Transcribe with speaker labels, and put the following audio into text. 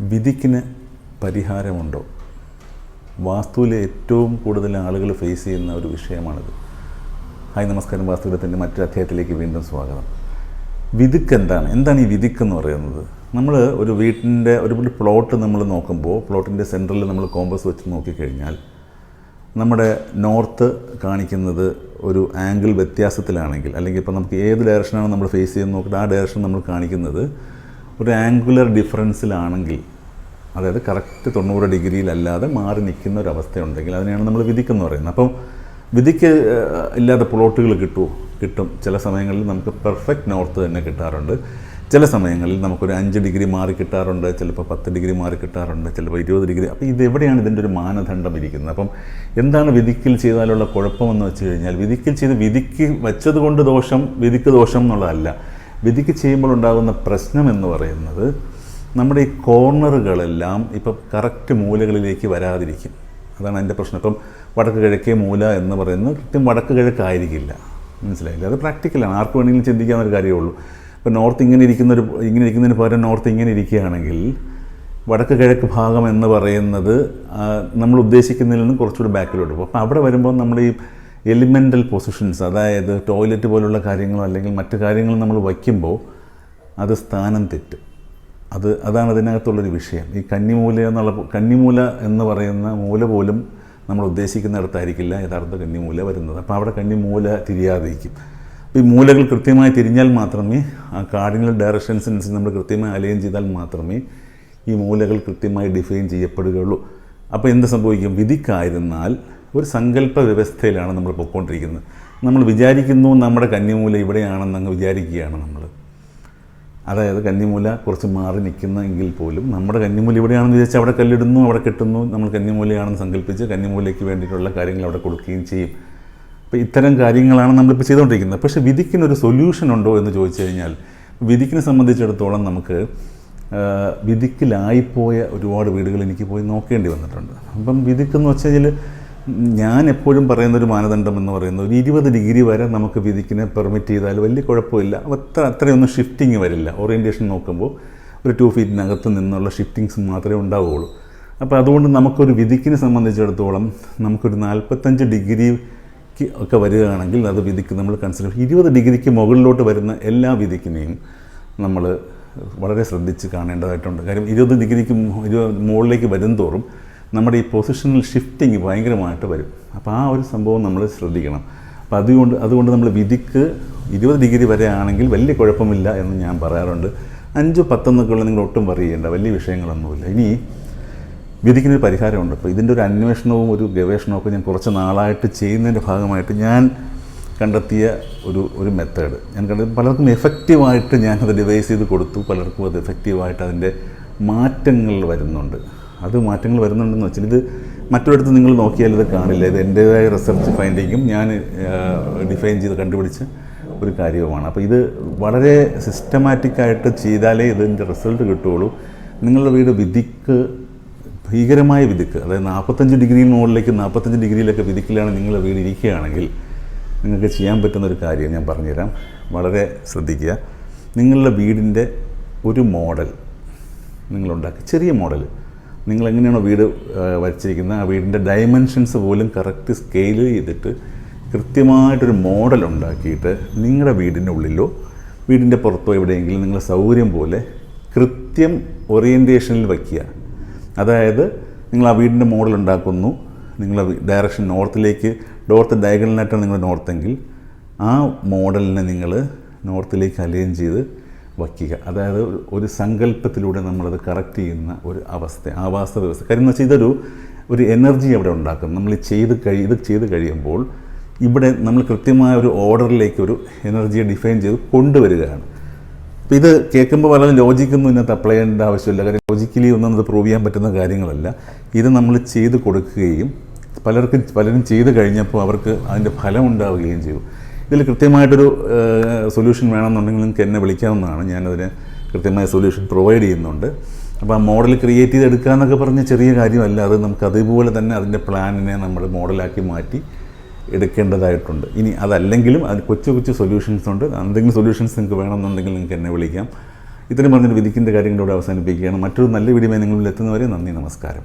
Speaker 1: വിധിക്കിന് പരിഹാരമുണ്ടോ? വാസ്തുവിലെ ഏറ്റവും കൂടുതൽ ആളുകൾ ഫേസ് ചെയ്യുന്ന ഒരു വിഷയമാണിത്. ഹായ് നമസ്കാരം. വാസ്തുവിടത്തിന്റെ മറ്റൊരു അധ്യായത്തിലേക്ക് വീണ്ടും സ്വാഗതം. വിധിക്ക് എന്താണ് എന്താണ് ഈ വിധിക്ക് എന്ന് പറയുന്നത്? നമ്മൾ ഒരു വീട്ടിന്റെ ഒരു പ്ലോട്ട് നമ്മൾ നോക്കുമ്പോൾ പ്ലോട്ടിന്റെ സെന്ററിൽ നമ്മൾ കോമ്പസ് വെച്ച് നോക്കിക്കഴിഞ്ഞാൽ നമ്മുടെ നോർത്ത് കാണിക്കുന്നത് ഒരു ആംഗിൾ വ്യത്യാസത്തിലാണെങ്കിൽ അല്ലെങ്കിൽ ഇപ്പോൾ നമുക്ക് ഏത് ഡയറക്ഷനാണ് നമ്മൾ ഫേസ് ചെയ്യുന്നത് നോക്കിയിട്ട് ആ ഡയറക്ഷൻ നമ്മൾ കാണിക്കുന്നത് ഒരു ആംഗുലർ ഡിഫറൻസിലാണെങ്കിൽ അതായത് കറക്റ്റ് തൊണ്ണൂറ് ഡിഗ്രിയിലല്ലാതെ മാറി നിൽക്കുന്ന ഒരു അവസ്ഥയുണ്ടെങ്കിൽ അതിനെയാണ് നമ്മൾ വിധിക്കെന്ന് പറയുന്നത്. അപ്പം വിധിക്ക് ഇല്ലാതെ ഇല്ലാത്ത പ്ലോട്ടുകൾ കിട്ടുമോ കിട്ടും. ചില സമയങ്ങളിൽ നമുക്ക് പെർഫെക്റ്റ് നോർത്ത് തന്നെ കിട്ടാറുണ്ട്. ചില സമയങ്ങളിൽ നമുക്കൊരു അഞ്ച് ഡിഗ്രി മാറി കിട്ടാറുണ്ട് ചിലപ്പോൾ പത്ത് ഡിഗ്രി മാറി കിട്ടാറുണ്ട് ചിലപ്പോൾ ഇരുപത് ഡിഗ്രി. അപ്പോൾ ഇത് എവിടെയാണ് ഇതിന്റെ ഒരു മാനദണ്ഡം ഇരിക്കുന്നത്? അപ്പം എന്താണ് വിധിക്കിൽ ചെയ്താലുള്ള കുഴപ്പമെന്ന് വെച്ച് കഴിഞ്ഞാൽ വിധിക്കിൽ ചെയ്ത് വിധിക്ക് വെച്ചത് കൊണ്ട് ദോഷം വിധിക്ക് ദോഷം എന്നുള്ളതല്ല. വിധിക്ക് ചെയ്യുമ്പോൾ ഉണ്ടാകുന്ന പ്രശ്നം എന്ന് പറയുന്നത് നമ്മുടെ ഈ കോർണറുകളെല്ലാം ഇപ്പം കറക്റ്റ് മൂലകളിലേക്ക് വരാതിരിക്കും. അതാണ് എന്റെ പ്രശ്നം. ഇപ്പം വടക്ക് കിഴക്കേ മൂല എന്ന് പറയുന്നത് കൃത്യം വടക്ക് കിഴക്കായിരിക്കില്ല. മനസ്സിലായില്ല? അത് പ്രാക്ടിക്കലാണ് ആർക്ക് വേണമെങ്കിലും ചിന്തിക്കാവുന്ന ഒരു കാര്യമേ ഉള്ളൂ. ഇപ്പോൾ നോർത്ത് ഇങ്ങനെ ഇരിക്കുന്ന ഒരു ഇങ്ങനെ ഇരിക്കുന്നതിന് പകരം നോർത്ത് ഇങ്ങനെ ഇരിക്കുകയാണെങ്കിൽ വടക്ക് കിഴക്ക് ഭാഗം എന്ന് പറയുന്നത് നമ്മൾ ഉദ്ദേശിക്കുന്നതിൽ നിന്ന് കുറച്ചുകൂടി ബാക്കിലോട്ട് പോകും. അപ്പോൾ അവിടെ വരുമ്പോൾ നമ്മൾ ഈ എലിമെന്റൽ പൊസിഷൻസ് അതായത് ടോയ്ലറ്റ് പോലുള്ള കാര്യങ്ങളോ അല്ലെങ്കിൽ മറ്റു കാര്യങ്ങൾ നമ്മൾ വയ്ക്കുമ്പോൾ അത് സ്ഥാനം തെറ്റും. അത് അതാണ് അതിനകത്തുള്ളൊരു വിഷയം. ഈ കന്നിമൂല എന്നുള്ള കന്നിമൂല എന്ന് പറയുന്ന മൂല പോലും നമ്മൾ ഉദ്ദേശിക്കുന്നിടത്തായിരിക്കില്ല യഥാർത്ഥ കന്നിമൂല വരുന്നത്. അപ്പോൾ അവിടെ കന്നിമൂല തിരിയാതിരിക്കും. ഈ മൂലകൾ കൃത്യമായി തിരിഞ്ഞാൽ മാത്രമേ ആ കാർഡിനൽ ഡയറക്ഷൻസിനനുസരിച്ച് നമ്മൾ കൃത്യമായി അലൈൻ ചെയ്താൽ മാത്രമേ ഈ മൂലകൾ കൃത്യമായി ഡിഫൈൻ ചെയ്യപ്പെടുകയുള്ളൂ. അപ്പോൾ എന്ത് സംഭവിക്കും? വിധിക്കായിരുന്നാൽ ഒരു സങ്കല്പ വ്യവസ്ഥയിലാണ് നമ്മൾ പൊയ്ക്കൊണ്ടിരിക്കുന്നത് നമ്മൾ വിചാരിക്കുന്നു നമ്മുടെ കന്നിമൂല ഇവിടെയാണെന്ന് അങ്ങ് വിചാരിക്കുകയാണ് നമ്മൾ. അതായത് കന്നിമൂല കുറച്ച് മാറി നിൽക്കുന്നെങ്കിൽ പോലും നമ്മുടെ കന്നിമൂല ഇവിടെയാണെന്ന് വിചാരിച്ചാൽ അവിടെ കല്ലിടുന്നു അവിടെ കെട്ടുന്നു നമ്മൾ കന്നിമൂലയാണെന്ന് സങ്കല്പിച്ച് കന്നിമൂലയ്ക്ക് വേണ്ടിയിട്ടുള്ള കാര്യങ്ങൾ അവിടെ കൊടുക്കുകയും ചെയ്യും. അപ്പോൾ ഇത്തരം കാര്യങ്ങളാണ് നമ്മളിപ്പോൾ ചെയ്തുകൊണ്ടിരിക്കുന്നത്. പക്ഷേ വിധിക്കിനൊരു സൊല്യൂഷൻ ഉണ്ടോ എന്ന് ചോദിച്ചു കഴിഞ്ഞാൽ വിധിക്കിനെ സംബന്ധിച്ചിടത്തോളം നമുക്ക് വിധിക്കിലായിപ്പോയ ഒരുപാട് വീടുകൾ എനിക്ക് പോയി നോക്കേണ്ടി വന്നിട്ടുണ്ട്. അപ്പം വിധിക്കെന്ന് വെച്ച് കഴിഞ്ഞാൽ ഞാൻ എപ്പോഴും പറയുന്ന ഒരു മാനദണ്ഡം എന്ന് പറയുന്നത് ഒരു ഇരുപത് ഡിഗ്രി വരെ നമുക്ക് വിധിക്കിനെ പെർമിറ്റ് ചെയ്താൽ വലിയ കുഴപ്പമില്ല. അത്ര അത്രയൊന്നും ഷിഫ്റ്റിങ് വരില്ല. ഓറിയന്റേഷൻ നോക്കുമ്പോൾ ഒരു ടു ഫീറ്റിനകത്ത് നിന്നുള്ള ഷിഫ്റ്റിങ്സ് മാത്രമേ ഉണ്ടാവുകയുള്ളൂ. അപ്പോൾ അതുകൊണ്ട് നമുക്കൊരു വിധിക്കിനെ സംബന്ധിച്ചിടത്തോളം നമുക്കൊരു നാൽപ്പത്തഞ്ച് ഡിഗ്രി ഒക്കെ വരികയാണെങ്കിൽ അത് വിധിക്ക് നമ്മൾ കൺസിഡർ ഇരുപത് ഡിഗ്രിക്ക് മുകളിലോട്ട് വരുന്ന എല്ലാ വിധിക്കിനെയും നമ്മൾ വളരെ ശ്രദ്ധിച്ച് കാണേണ്ടതായിട്ടുണ്ട്. കാര്യം ഇരുപത് ഡിഗ്രിക്ക് മുകളിലേക്ക് വരുംതോറും നമ്മുടെ ഈ പൊസിഷനിൽ ഷിഫ്റ്റിങ് ഭയങ്കരമായിട്ട് വരും. അപ്പോൾ ആ ഒരു സംഭവം നമ്മൾ ശ്രദ്ധിക്കണം. അപ്പോൾ അതുകൊണ്ട് അതുകൊണ്ട് നമ്മൾ വിധിക്ക് ഇരുപത് ഡിഗ്രി വരെ ആണെങ്കിൽ വലിയ കുഴപ്പമില്ല എന്ന് ഞാൻ പറയാറുണ്ട്. അഞ്ച് പത്തെന്നൊക്കെയുള്ള നിങ്ങൾ ഒട്ടും പറയേണ്ട വലിയ വിഷയങ്ങളൊന്നുമില്ല. ഇനി വിധിക്കുന്നൊരു പരിഹാരമുണ്ട്. അപ്പോൾ ഇതിന്റെ ഒരു അന്വേഷണവും ഒരു ഗവേഷണവും ഒക്കെ ഞാൻ കുറച്ച് നാളായിട്ട് ചെയ്യുന്നതിന്റെ ഭാഗമായിട്ട് ഞാൻ കണ്ടെത്തിയ ഒരു ഒരു മെത്തേഡ് ഞാൻ കണ്ടത് പലർക്കും എഫക്റ്റീവായിട്ട് ഞാനത് ഡിവൈസ് ചെയ്ത് കൊടുത്തു. പലർക്കും അത് എഫക്റ്റീവായിട്ട് അതിന്റെ മാറ്റങ്ങൾ വരുന്നുണ്ട്. അത് മാറ്റങ്ങൾ വരുന്നുണ്ടെന്ന് വെച്ചാൽ ഇത് മറ്റൊരിടത്ത് നിങ്ങൾ നോക്കിയാൽ ഇത് കാണില്ല. ഇത് എന്റേതായ റിസർച്ച് ഫൈൻഡിങ്ങും ഞാൻ ഡിഫൈൻ ചെയ്ത് കണ്ടുപിടിച്ച ഒരു കാര്യവുമാണ്. അപ്പോൾ ഇത് വളരെ സിസ്റ്റമാറ്റിക്കായിട്ട് ചെയ്താലേ ഇതിന്റെ റിസൾട്ട് കിട്ടുകയുള്ളൂ. നിങ്ങളുടെ വീട് വിധിക്ക് ഭീകരമായ വിധിക്ക് അതായത് നാൽപ്പത്തഞ്ച് ഡിഗ്രിയിൽ മുകളിലേക്ക് നാൽപ്പത്തഞ്ച് ഡിഗ്രിയിലൊക്കെ വിധിക്കിലാണ് നിങ്ങളുടെ വീട് ഇരിക്കുകയാണെങ്കിൽ നിങ്ങൾക്ക് ചെയ്യാൻ പറ്റുന്ന ഒരു കാര്യം ഞാൻ പറഞ്ഞുതരാം. വളരെ ശ്രദ്ധിക്കുക. നിങ്ങളുടെ വീടിന്റെ ഒരു മോഡൽ നിങ്ങളുണ്ടാക്കി. ചെറിയ മോഡൽ. നിങ്ങൾ എങ്ങനെയാണോ വീട് വരച്ചിരിക്കുന്നത്? ആ വീടിന്റെ ഡയമെൻഷൻസ് പോലും കറക്റ്റ് സ്കെയിൽ ചെയ്തിട്ട് കൃത്യമായിട്ടൊരു മോഡൽ ഉണ്ടാക്കിയിട്ട് നിങ്ങളുടെ വീടിന്റെ ഉള്ളിലോ വീടിന്റെ പുറത്തോ എവിടെയെങ്കിലും നിങ്ങൾ സൗകര്യം പോലെ കൃത്യം ഓറിയന്റേഷനിൽ വയ്ക്കുക. അതായത് നിങ്ങൾ ആ വീടിന്റെ മോഡൽ ഉണ്ടാക്കുന്നു. നിങ്ങൾ ഡയറക്ഷൻ നോർത്തിലേക്ക് നോർത്ത് ഡയഗണലായിട്ടാണ് നിങ്ങൾ നോർത്തെങ്കിൽ ആ മോഡലിനെ നിങ്ങൾ നോർത്തിലേക്ക് അലൈൻ ചെയ്ത് വയ്ക്കുക. അതായത് ഒരു- സങ്കല്പത്തിലൂടെ നമ്മളത് കറക്റ്റ് ചെയ്യുന്ന ഒരു അവസ്ഥ ആവാസ വ്യവസ്ഥ. കാര്യം എന്ന് വെച്ചാൽ ഇതൊരു ഒരു എനർജി അവിടെ ഉണ്ടാക്കും. നമ്മൾ ചെയ്ത് കഴി ഇത് ചെയ്ത് കഴിയുമ്പോൾ ഇവിടെ നമ്മൾ കൃത്യമായ ഒരു ഓർഡറിലേക്ക് ഒരു എനർജിയെ ഡിഫൈൻ ചെയ്ത് കൊണ്ടുവരികയാണ്. അപ്പോൾ ഇത് കേൾക്കുമ്പോൾ വളരെ ലോജിക്കൊന്നും ഇതിനകത്ത് അപ്ലൈ ചെയ്യേണ്ട ആവശ്യമില്ല. കാര്യം ലോജിക്കലി ഒന്നും അത് പ്രൂവ് ചെയ്യാൻ പറ്റുന്ന കാര്യങ്ങളല്ല. ഇത് നമ്മൾ ചെയ്ത് കൊടുക്കുകയും പലർക്കും പലരും ചെയ്ത് കഴിഞ്ഞപ്പോൾ അവർക്ക് അതിന്റെ ഫലം ഉണ്ടാവുകയും ചെയ്തു ഇതിൽ കൃത്യമായിട്ടൊരു സൊല്യൂഷൻ വേണമെന്നുണ്ടെങ്കിൽ നിങ്ങൾക്ക് എന്നെ വിളിക്കാവുന്നതാണ്. ഞാനതിന് കൃത്യമായ സൊല്യൂഷൻ പ്രൊവൈഡ് ചെയ്യുന്നുണ്ട്. അപ്പോൾ ആ മോഡൽ ക്രിയേറ്റ് ചെയ്തെടുക്കുക എന്നൊക്കെ പറഞ്ഞ ചെറിയ കാര്യമല്ല. അത് നമുക്ക് അതുപോലെ തന്നെ അതിന്റെ പ്ലാനിനെ നമ്മൾ മോഡലാക്കി മാറ്റി എടുക്കേണ്ടതായിട്ടുണ്ട്. ഇനി അതല്ലെങ്കിലും അതിന് കൊച്ചു കൊച്ചു സൊല്യൂഷൻസ് ഉണ്ട്. എന്തെങ്കിലും സൊല്യൂഷൻസ് നിങ്ങൾക്ക് വേണമെന്നുണ്ടെങ്കിൽ നിങ്ങൾക്ക് എന്നെ വിളിക്കാം. ഇത്രയും പറഞ്ഞൊരു വിധിക്കിന്റെ കാര്യങ്ങളോട് അവസാനിപ്പിക്കുകയാണ്. മറ്റൊരു നല്ല വീഡിയോ നിങ്ങളിൽ എത്തുന്നവരെ നന്ദി നമസ്കാരം.